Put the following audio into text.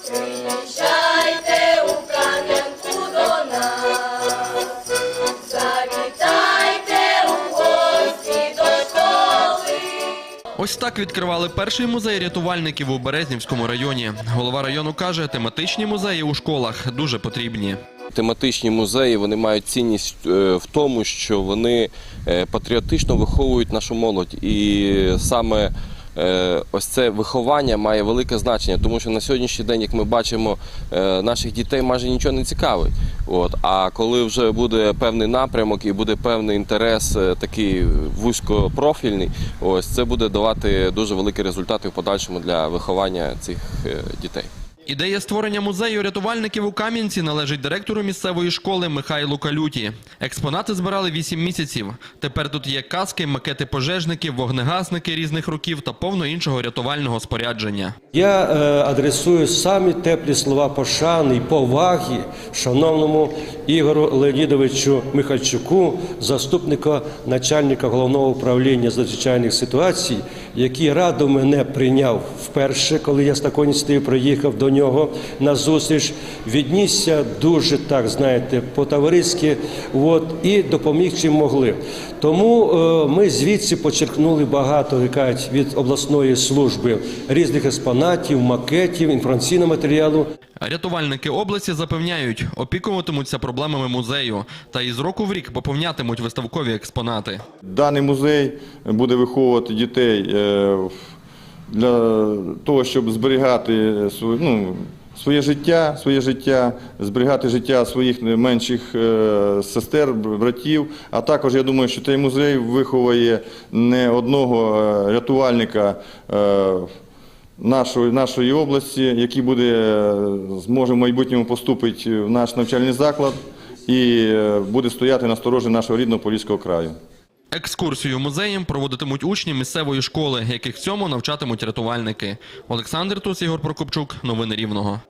Приїжджайте у Кам'янку до нас, завітайте у гості до школи. Ось так відкривали перший музей рятувальників у Березнівському районі. Голова району каже, тематичні музеї у школах дуже потрібні. Тематичні музеї вони мають цінність е, в тому, що вони е, патріотично виховують нашу молодь. І саме ось це виховання має велике значення, тому що на сьогоднішній день, як ми бачимо, е, наших дітей майже нічого не цікавить. От. А коли вже буде певний напрямок і буде певний інтерес, е, такий вузькопрофільний, ось це буде давати дуже великі результати в подальшому для виховання цих е, дітей. Ідея створення музею рятувальників у Кам'янці належить директору місцевої школи Михайлу Калюті. Експонати збирали 8 місяців. Тепер тут є каски, макети пожежників, вогнегасники різних років та повно іншого рятувального спорядження. Я е, адресую самі теплі слова пошани і поваги шановному Ігору Леонідовичу Михальчуку, заступника начальника головного управління з надзвичайних ситуацій, який радо мене прийняв вперше, коли я з такої приїхав до нього на зустріч. Віднісся дуже так, знаєте, по-товариськи, от, і допоміг чим могли. Тому е, ми звідси почерпнули багато кажуть, від обласної служби різних експонатів, макетів, інформаційного матеріалу. Рятувальники області запевняють, опікуватимуться проблемами музею та із року в рік поповнятимуть виставкові експонати. Даний музей буде виховувати дітей е, для того, щоб зберігати сво- ну, своє життя, своє життя, зберігати життя своїх менших е, сестер, братів. А також я думаю, що цей музей виховує не одного е, рятувальника. е, Нашої, нашої області, який буде, зможе в майбутньому поступити в наш навчальний заклад і буде стояти на сторожі нашого рідного Поліського краю. Екскурсію музеєм проводитимуть учні місцевої школи, яких цьому навчатимуть рятувальники. Олександр Тус, Ігор Прокопчук. Новини Рівного.